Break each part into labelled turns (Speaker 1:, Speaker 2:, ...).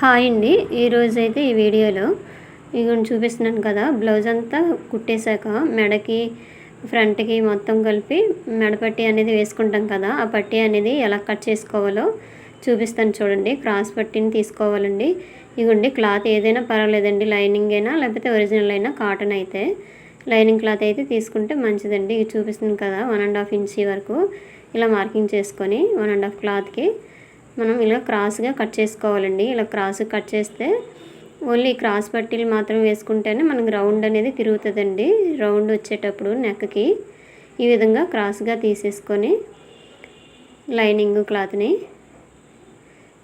Speaker 1: Hi అండి. ఈరోజు అయితే ఈ వీడియోలో ఇవి చూపిస్తున్నాను కదా బ్లౌజ్ అంతా కుట్టేశాక మెడకి ఫ్రంట్కి మొత్తం కలిపి మెడపట్టి అనేది వేసుకుంటాం కదా ఆ పట్టి అనేది ఎలా కట్ చేసుకోవాలో చూపిస్తాను చూడండి. క్రాస్ పట్టిని తీసుకోవాలండి. ఇగోండి క్లాత్ ఏదైనా పర్వాలేదండి లైనింగ్ అయినా లేకపోతే ఒరిజినల్ అయినా కాటన్ అయితే లైనింగ్ క్లాత్ అయితే తీసుకుంటే మంచిదండి. ఇది చూపిస్తుంది కదా వన్ అండ్ హాఫ్ ఇంచీ వరకు ఇలా మార్కింగ్ చేసుకొని వన్ అండ్ హాఫ్ క్లాత్కి మనం ఇలా క్రాస్గా కట్ చేసుకోవాలండి. ఇలా క్రాస్ కట్ చేస్తే ఓన్లీ క్రాస్ పట్టీలు మాత్రం వేసుకుంటేనే మనకు రౌండ్ అనేది తిరుగుతుందండి. రౌండ్ వచ్చేటప్పుడు నెక్కి ఈ విధంగా క్రాస్గా తీసేసుకొని లైనింగ్ క్లాత్ని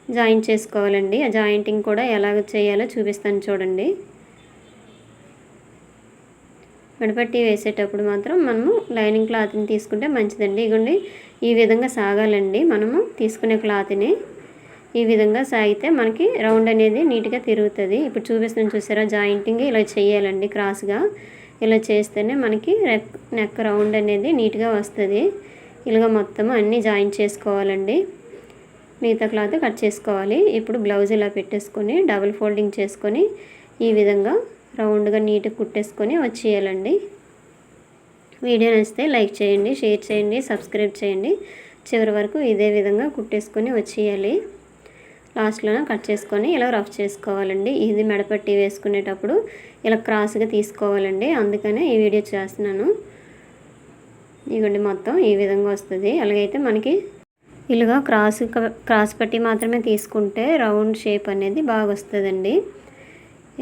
Speaker 1: జాయింట్ చేసుకోవాలండి. ఆ జాయింటింగ్ కూడా ఎలాగ చేయాలో చూపిస్తాను చూడండి. మెడపట్టి వేసేటప్పుడు మాత్రం మనము లైనింగ్ క్లాత్ని తీసుకుంటే మంచిదండి. ఇగోండి ఈ విధంగా సాగాలండి. మనము తీసుకునే క్లాత్ని ఈ విధంగా సాగితే మనకి రౌండ్ అనేది నీట్గా తిరుగుతుంది. ఇప్పుడు చూపిస్తున్నాను చూసారా జాయింటింగ్ ఇలా చేయాలండి క్రాస్గా. ఇలా చేస్తేనే మనకి నెక్ నెక్ రౌండ్ అనేది నీట్గా వస్తుంది. ఇలాగ మొత్తం అన్నీ జాయిన్ చేసుకోవాలండి. మిగతా క్లాత్ కట్ చేసుకోవాలి. ఇప్పుడు బ్లౌజ్ ఇలా పెట్టేసుకొని డబుల్ ఫోల్డింగ్ చేసుకొని ఈ విధంగా రౌండ్గా నీట్గా కుట్టేసుకొని వచ్చేయాలండి. వీడియో నచ్చితే లైక్ చేయండి షేర్ చేయండి సబ్స్క్రైబ్ చేయండి. చివరి వరకు ఇదే విధంగా కుట్టేసుకొని వచ్చేయాలి. లాస్ట్లోనే కట్ చేసుకొని ఇలా రఫ్ చేసుకోవాలండి. ఇది మెడపట్టి వేసుకునేటప్పుడు ఇలా క్రాస్గా తీసుకోవాలండి. అందుకనే ఈ వీడియో చేస్తున్నాను. ఇవ్వండి మొత్తం ఈ విధంగా వస్తుంది. అలాగైతే మనకి ఇలాగా క్రాస్ క్రాస్ పట్టి మాత్రమే తీసుకుంటే రౌండ్ షేప్ అనేది బాగా వస్తుందండి.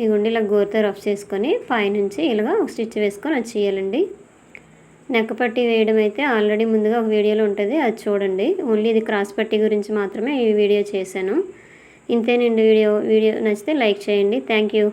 Speaker 1: ఇవ్వండి ఇలా గోరుతో రఫ్ చేసుకొని పైనుంచి ఇలాగా ఒక స్టిచ్ వేసుకొని వచ్చేయాలండి నెక్క పట్టి వేయడం అయితే ఆల్రెడీ ముందుగా ఒక వీడియోలో ఉంటుంది అది చూడండి. ఓన్లీ ఇది క్రాస్ పట్టి గురించి మాత్రమే ఈ వీడియో చేశాను. ఇంతేనండి వీడియో వీడియో నచ్చితే లైక్ చేయండి. Thank you.